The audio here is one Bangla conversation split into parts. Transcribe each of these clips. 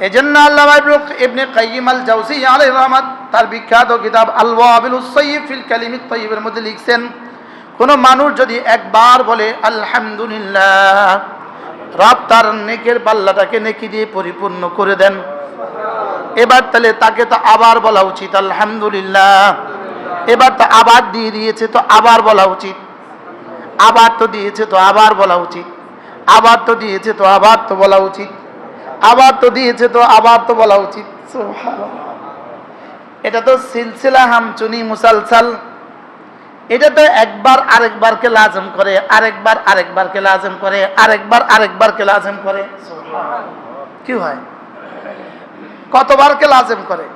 এজন্য আল্লাহ ইবনে কাইয়িম আল জাওজি আলাইহির রহমাত তার বিখ্যাত কিতাব আল ওয়াবিল সাইয়্যিব ফিল তাইয়্যিবের মধ্যে লিখছেন, কোন মানুষ যদি একবার বলে, আলহামদুলিল্লাহ রব তার নেকের পাল্লাটাকে নেকি দিয়ে পরিপূর্ণ করে দেন। এবার তাহলে তাকে তো আবার বলা উচিত, আলহামদুলিল্লাহ এবার তো আবার দিয়ে দিয়েছে তো আবার বলা উচিত। আবার তো দিয়েছে তো আবার বলা উচিত। আবার তো দিয়েছে তো আবার তো বলা উচিত। আবার তো দিয়েছে তো আবার তো বলা উচিত। এটা তো সিলসিলা হামচুনি মুসালসাল। এটা তো একবার আরেকবারকে লাজম করে, আরেকবার আরেকবারকে লাজম করে, আরেকবার আরেকবারকে লাজম করে। কি হয়? কতবারকে লাজম করে?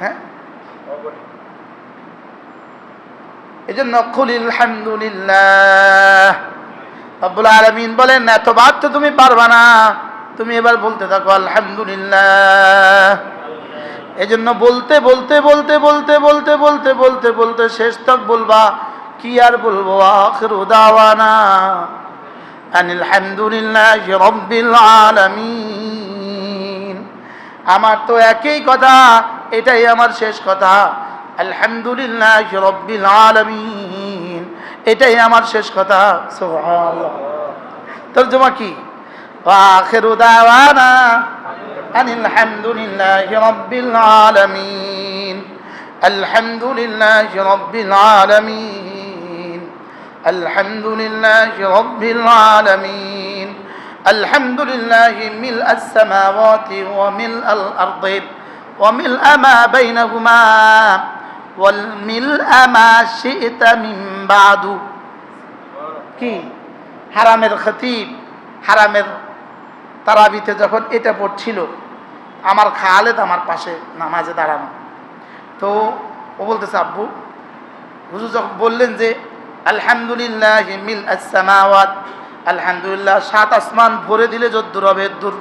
হ্যাঁ? এই জন্য খুলিল আলহামদুলিল্লাহ আব্বুল আলমিন বলেন, এতবার তো তুমি পারবা না। তুমি এবার বলতে থাকো, আলহামদুলিল্লাহ। এই জন্য বলতে বলতে বলতে বলতে বলতে বলতে বলতে বলতে শেষ তক বলবা, কি আর বলব, আখিরু আমার তো একই কথা, এটাই আমার শেষ কথা, আলহামদুলিল্লাহ এটাই আমার শেষ কথা, সুবহানাল্লাহ। তর্জমা কি? وآخر دعوانا أن الحمد لله رب العالمين. الحمد لله رب العالمين. الحمد لله رب العالمين. الحمد لله ملء السماوات وملء الأرض وملء ما بينهما والملء ما شئت من بعد. كي؟ حرام খতিব حرام তারাবিতে যখন এটা পড়ছিল, আমার খালেদ আমার পাশে নামাজে দাঁড়ানো। তো ও বলতেছে, আব্বু, হুজুর যখন বললেন যে, আলহামদুলিল্লাহ মিল আসসামাওয়াত আলহামদুলিল্লাহ সাত আসমান ভরে দিলে যদ্দুর হবে দূর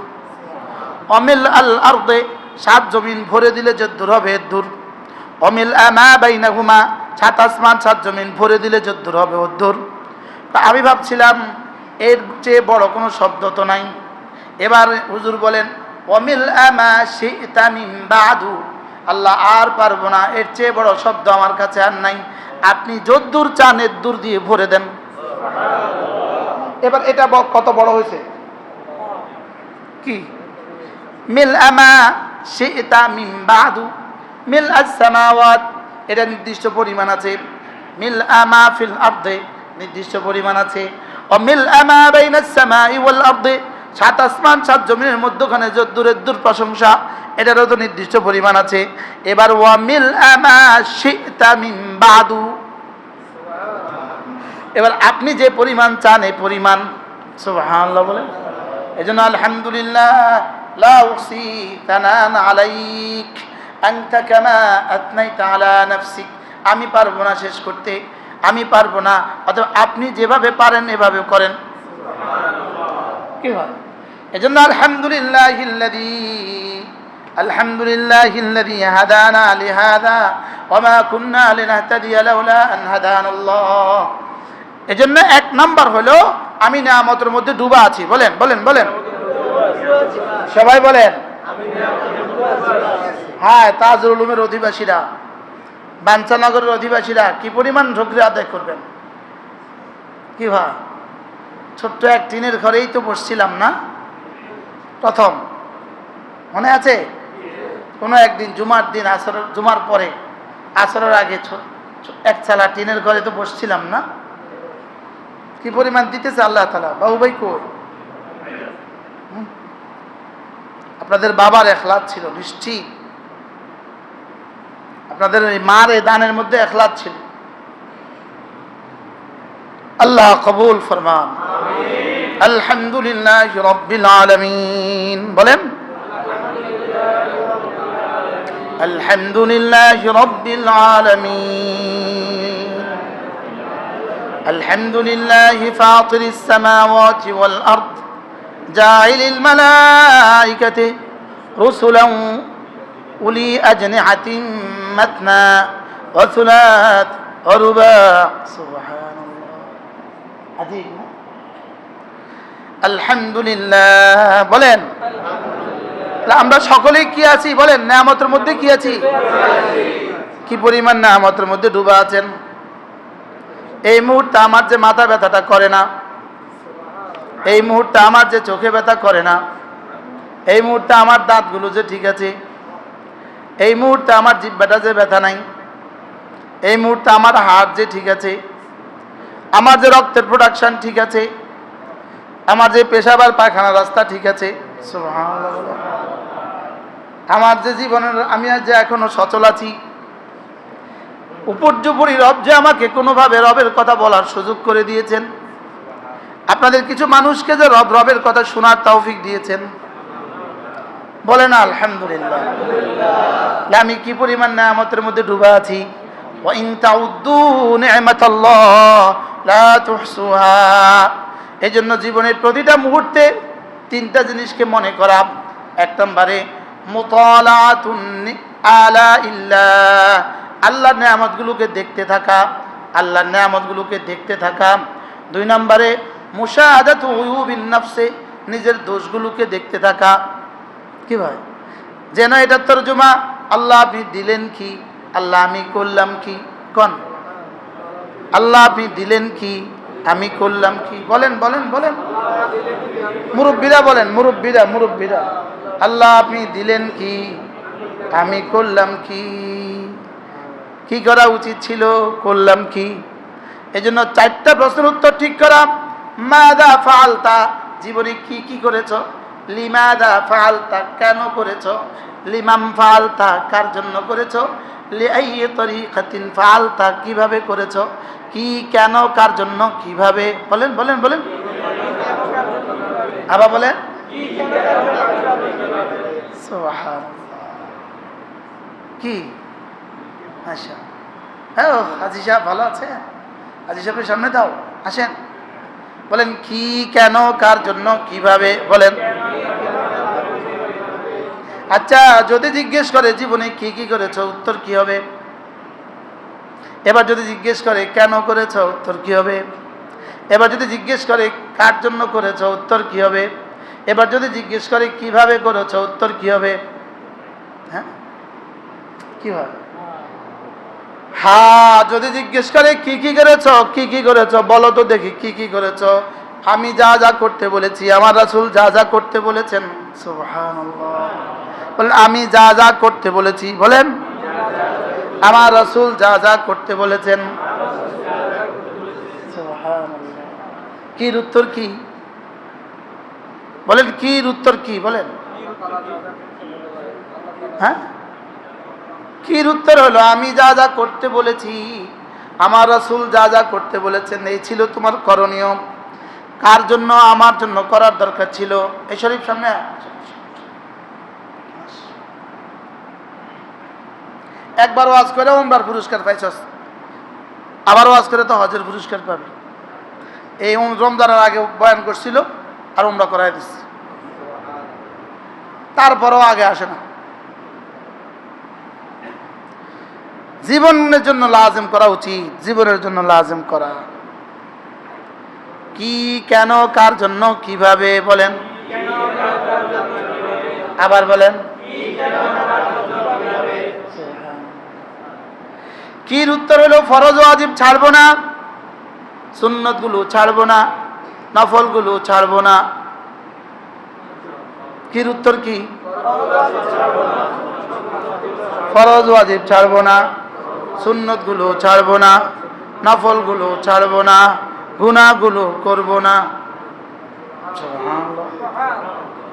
অমিল আল আর্দে সাত জমিন ভরে দিলে যদ্দুর হবে দূর অমিল আমা বাইনাহুমা সাত আসমান সাত জমিন ভরে দিলে যদ্দুর হবে অদ্দুর তা আমি ভাবছিলাম, এর চেয়ে বড় কোনো শব্দ তো নাই। এবার হুজুর বলেন, অমিল আল্লাহ, আর পারব না, এর চেয়ে বড় শব্দ আমার কাছে আর নাই। আপনি যদ্দূর চান, এর দিয়ে ভরে দেন। এবার এটা কত বড় হয়েছে? কি? মিল আমা শিতা মিম বাদু। মিল আসামাওয়াত এটা নির্দিষ্ট পরিমাণ আছে। মিল আমা ফিল আর্দে। নির্দিষ্ট পরিমাণ আছে। ও মিল আমা বাইনাস সামাই ওয়াল আর্দে। সাত আসমান, সাত জমিনের মধ্যখানে দূরের দূর প্রশংসা, এটারও তো নির্দিষ্ট পরিমাণ আছে। এবার ওয়া মিল আমা শিতা মিম বাদু। এবার আপনি যে পরিমাণ চান, এই পরিমাণ বলেন এই জন্য আলহামদুলিল্লাহ আমি পারব না শেষ করতে, আমি পারব না। অথবা আপনি যেভাবে পারেন এভাবে করেন। কি হয়? এজন্য আলহামদুলিল্লাহ আলহামদুলিল্লাহ হাদানা লিহাদা ওমা কুন্না লিনাহতাদিয়া লাউলা আন হাদানাল্লাহ। এজন্য এক নাম্বার হলো, আমি নিয়ামতের মধ্যে ডুবা আছি। বলেন বলেন বলেন। সবাই বলেন। হ্যাঁ তাজুল উলুমের অধিবাসীরা বাঞ্চানগরের অধিবাসীরা, কি পরিমাণ ঢুকরে আদায় করবেন? কি হয়? ছোট্ট এক টিনের ঘরেই তো বসছিলাম না। প্রথম। মনে আছে? কোনো একদিন জুমার দিন, আসর, জুমার পরে, আসরের আগে এক চালা টিনের ঘরে তো বসছিলাম না। কি পরিমাণ দিতেছে আল্লাহ তালা বাবু ভাই কই আপনাদের বাবার এখলাদ ছিল, নিশ্চিত। আপনাদের ওই মার এ দানের মধ্যে এখলাদ ছিল। আল্লাহ কবুল ফরমান। আলহামদুলিল্লাহ রব্বিল আলমিন বলেন الحمد لله رب العالمين الحمد لله فاطر السماوات والأرض جاعل الملائكة رسلا أولي أجنحة مثنى وثلاث ورباع سبحان الله عجيب আলহামদুলিল্লাহ, বলেন। আমরা সকলেই কি আছি? বলেন নামতের মধ্যে কি আছি? কি পরিমাণ নামতের মধ্যে ডুবা আছেন? এই মুহূর্তে আমার যে মাথা ব্যথাটা করে না, এই মুহূর্তে আমার যে চোখে ব্যথা করে না, এই মুহূর্তে আমার দাঁতগুলো যে ঠিক আছে, এই মুহূর্তে আমার জিব্বাটা যে ব্যথা নাই, এই মুহূর্তে আমার হাত যে ঠিক আছে, আমার যে রক্তের প্রোডাকশান ঠিক আছে আমার যে পেশাবার পায়খানা রাস্তা ঠিক আছে সুবহানাল্লাহ। আমার যে জীবনের আমি আজ যে এখনো সচল আছি উপর্যুপরি রব যে আমাকে কোনোভাবে রবের কথা বলার সুযোগ করে দিয়েছেন আপনাদের কিছু মানুষকে যে রব রবের কথা শোনার তৌফিক দিয়েছেন বলেন আলহামদুলিল্লাহ আমি কি পরিমাণ নেয়ামতের মধ্যে ডুবা আছি وإن تعدوا نعمة الله لا تحصوها এই জন্য জীবনের প্রতিটা মুহূর্তে তিনটা জিনিসকে মনে করা এক নম্বরে আলা ইল্লাহ আল্লাহর নেয়ামতগুলোকে দেখতে থাকা, আল্লাহর নেয়ামতগুলোকে দেখতে থাকা। দুই নম্বরে, মুশাহাদাতু উয়ুবিন নাফসে, নিজের দোষগুলোকে দেখতে থাকা। কি ভাই? যেন এটা তর্জমা, আল্লাহ আপনি দিলেন কি? আল্লাহ আমি করলাম কি? কন? আল্লাহ আপনি দিলেন কি? আমি করলাম কি? বলেন বলেন বলেন। মুরব্বীরা বলেন, মুরব্বীরা মুরব্বীরা, আল্লাহ আপনি দিলেন কি? আমি করলাম কি? কি করা উচিত ছিল? করলাম কি? এই জন্য চারটা প্রশ্নের উত্তর ঠিক করা। মাদা ফালতা, জীবনে কি কি করেছ? লিমাদা ফালতা কেন করেছ? লিমাম ফালতা কার জন্য করেছ? তরিকাতিন, ফালতা কীভাবে করেছ? কি, কেন, কার জন্য, কীভাবে? বলেন বলেন বলেন। আবার বলেন। কি? আচ্ছা হ্যাঁ হাজি সাহেব ভালো আছে? হাজি সাহেবের সামনে দাও, আসেন। বলেন, কি, কেন, কার জন্য, কীভাবে? বলেন। আচ্ছা যদি জিজ্ঞেস করে জীবনে কি কি করেছ, উত্তর কি হবে? এবার যদি জিজ্ঞেস করে কেন করেছ, উত্তর কি হবে? এবার যদি জিজ্ঞেস করে কার জন্য করেছ, উত্তর কি হবে? এবার যদি জিজ্ঞেস করে কীভাবে করেছ, উত্তর কি হবে? হ্যাঁ? কি হয় হ্যাঁ যদি জিজ্ঞেস করে কি কি করেছ, কি কি করেছ, বলো তো দেখি কি কি করেছ। আমি যা যা করতে বলেছি, আমার রাসূল যা যা করতে বলেছেন বলেন, আমি যা যা করতে বলেছি, বলেন। আমার রাসূল যা যা করতে বলেছেন কির উত্তর কি? বলেন, কির উত্তর কি, বলেন। হ্যাঁ? কির উত্তর হলো, আমি যা যা করতে বলেছি, আমার রাসূল যা যা করতে বলেছেন, এই ছিল তোমার করণীয়। কার জন্য, আমার জন্য করার দরকার ছিল? এই শরীফ সামনে একবার ওয়াজ করে ওমরার পুরস্কার পাইছস। আবার ওয়াজ করে তো হজের পুরস্কার পাবে। এই রমজানের আগে বয়ান করছিল আর ওমরা করাই দিচ্ছে তারপরেও আগে আসে না। জীবনের জন্য লাজেম করা উচিত, জীবনের জন্য লাজেম করা। কি, কেন, কার জন্য, কীভাবে বলেন। আবার বলেন। কির উত্তর হলো, ফরজ ওয়াজিব ছাড়বো না সুন্নতগুলো ছাড়বো না নফলগুলো ছাড়বো না। কির উত্তর কি? ফরজ ওয়াজিব ছাড়বো না সুন্নতগুলো ছাড়বো না নফলগুলো ছাড়বো না। গুনাহগুলো করব না।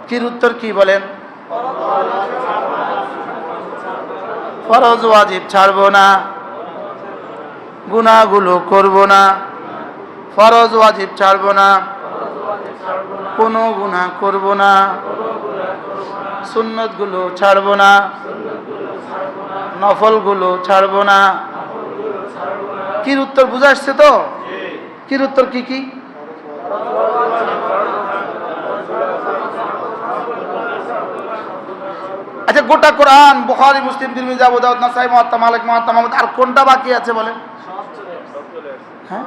কির উত্তর কি বলেন? ফরজ ওয়াজিব ছাড়বো না। গুনাহগুলো করব না। ফরজ ওয়াজিব ছাড়বো না। কোনো গুনাহ করব না। সুন্নতগুলো ছাড়বো না। নফলগুলো ছাড়বো না। কির উত্তর বুঝে আসছে তো? কির উত্তর কি কি? আচ্ছা গোটা কোরআন বুখারী মুসলিম দিল্লি যাব না নাসাই মহাত্মা মালিক মহাত্মা মালিক আর কোনটা বাকি আছে বলেন? হ্যাঁ?